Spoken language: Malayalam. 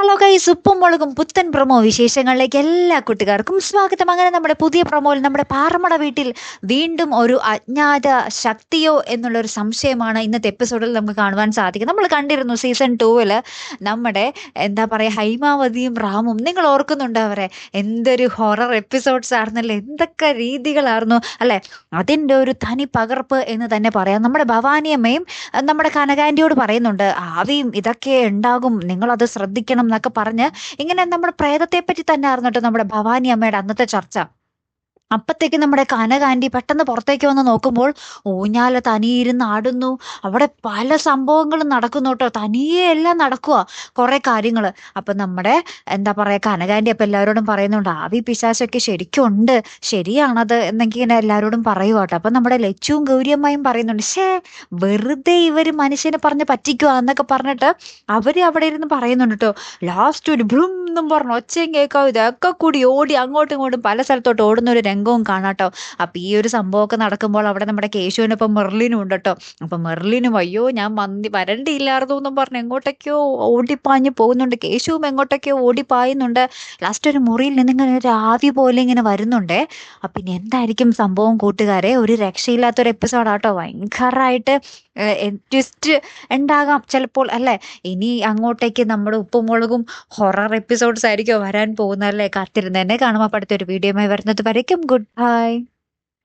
ഹലോ ഗൈസ് ഉപ്പും മുളകും പുത്തൻ പ്രൊമോ വിശേഷങ്ങളിലേക്ക് എല്ലാ കുട്ടികാർക്കും സ്വാഗതം. അങ്ങനെ നമ്മുടെ പുതിയ പ്രൊമോയിൽ നമ്മുടെ പാറമട വീട്ടിൽ വീണ്ടും ഒരു അജ്ഞാത ശക്തിയോ എന്നുള്ളൊരു സംശയമാണ് ഇന്നത്തെ എപ്പിസോഡിൽ നമുക്ക് കാണുവാൻ സാധിക്കും നമ്മൾ കണ്ടിരുന്നു സീസൺ ടൂവിൽ നമ്മുടെ എന്താ പറയുക ഹൈമാവതിയും റാമും. നിങ്ങൾ ഓർക്കുന്നുണ്ടോ അവരെ? എന്തൊരു ഹൊറർ എപ്പിസോഡ്സ് ആയിരുന്നല്ലേ? എന്തൊക്കെ രീതികളായിരുന്നു അല്ലെ? അതിന്റെ ഒരു തനി പകർപ്പ് എന്ന് തന്നെ പറയാം. നമ്മുടെ ഭവാനിയമ്മയും നമ്മുടെ കനകാന്റിയോട് പറയുന്നുണ്ട് ആവിയും ഇതൊക്കെ ഉണ്ടാകും. നിങ്ങളത് ശ്രദ്ധിക്കണം എന്നൊക്കെ പറഞ്ഞ് ഇങ്ങനെ നമ്മുടെ പ്രേതത്തെ പറ്റി തന്നെ ആയിരുന്നു നമ്മുടെ ഭവാനി അമ്മയുടെ അന്നത്തെ ചർച്ച. അപ്പത്തേക്ക് നമ്മുടെ കനകാന്റി പെട്ടെന്ന് പുറത്തേക്ക് വന്ന് നോക്കുമ്പോൾ ഊഞ്ഞാല തനിയിരുന്ന് ആടുന്നു. അവിടെ പല സംഭവങ്ങളും നടക്കുന്നു കേട്ടോ. തനിയെ എല്ലാം നടക്കുക. കുറെ കാര്യങ്ങൾ അപ്പൊ നമ്മുടെ എന്താ പറയുക കനകാന്റി അപ്പൊ എല്ലാവരോടും പറയുന്നുണ്ട് ആവി പിശാശൊക്കെ ശരിക്കും ഉണ്ട്. ശരിയാണത് എന്നൊക്കെ ഇങ്ങനെ എല്ലാവരോടും പറയുക കേട്ടോ. അപ്പൊ നമ്മുടെ ലച്ചുവും ഗൗരിയമ്മയും പറയുന്നുണ്ട് ഷേ വെറുതെ ഇവർ മനുഷ്യനെ പറഞ്ഞ് പറ്റിക്കുക എന്നൊക്കെ പറഞ്ഞിട്ട് അവർ അവിടെ ഇരുന്ന് പറയുന്നുണ്ട് കേട്ടോ. ലാസ്റ്റ് ഒരു ബ്ലും എന്നും പറഞ്ഞു ഒച്ചയും കേൾക്കാവും. ഇതൊക്കെ കൂടി ഓടി അങ്ങോട്ടും ഇങ്ങോട്ടും പല സ്ഥലത്തോട്ട് ഓടുന്ന ഒരു രംഗവും കാണാട്ടോ. അപ്പൊ ഈ ഒരു സംഭവമൊക്കെ നടക്കുമ്പോൾ അവിടെ നമ്മുടെ കേശുവിനൊപ്പം മെർലിനും ഉണ്ട് കേട്ടോ. അപ്പൊ മെർലിനും അയ്യോ ഞാൻ മന്തി വരണ്ടിയില്ലായിരുന്നു എന്നും പറഞ്ഞ് എങ്ങോട്ടൊക്കെയോ ഓടിപ്പാഞ്ഞ് പോകുന്നുണ്ട്. കേശുവും എങ്ങോട്ടൊക്കെയോ ഓടിപ്പായുന്നുണ്ട്. ലാസ്റ്റ് ഒരു മുറിയിൽ നിന്ന് ഇങ്ങനെ ഒരു ആവി പോലെ ഇങ്ങനെ വരുന്നുണ്ട്. അപ്പൊ ഇനി എന്തായിരിക്കും സംഭവം കൂട്ടുകാരെ? ഒരു രക്ഷയില്ലാത്തൊരു എപ്പിസോഡാട്ടോ ഭയങ്കരമായിട്ട് ട്വിസ്റ്റ് ഉണ്ടാകാം ചിലപ്പോൾ അല്ലേ? ഇനി അങ്ങോട്ടേക്ക് നമ്മുടെ ഉപ്പും മുളകും ഹൊറർ എപ്പിസോഡ്സ് ആയിരിക്കും വരാൻ പോകുന്നത് അല്ലേ? കാത്തിരുന്ന് തന്നെ കാണുമ്പോൾ അടുത്തൊരു വീഡിയോയുമായി വരുന്നത് വരയ്ക്കും. goodbye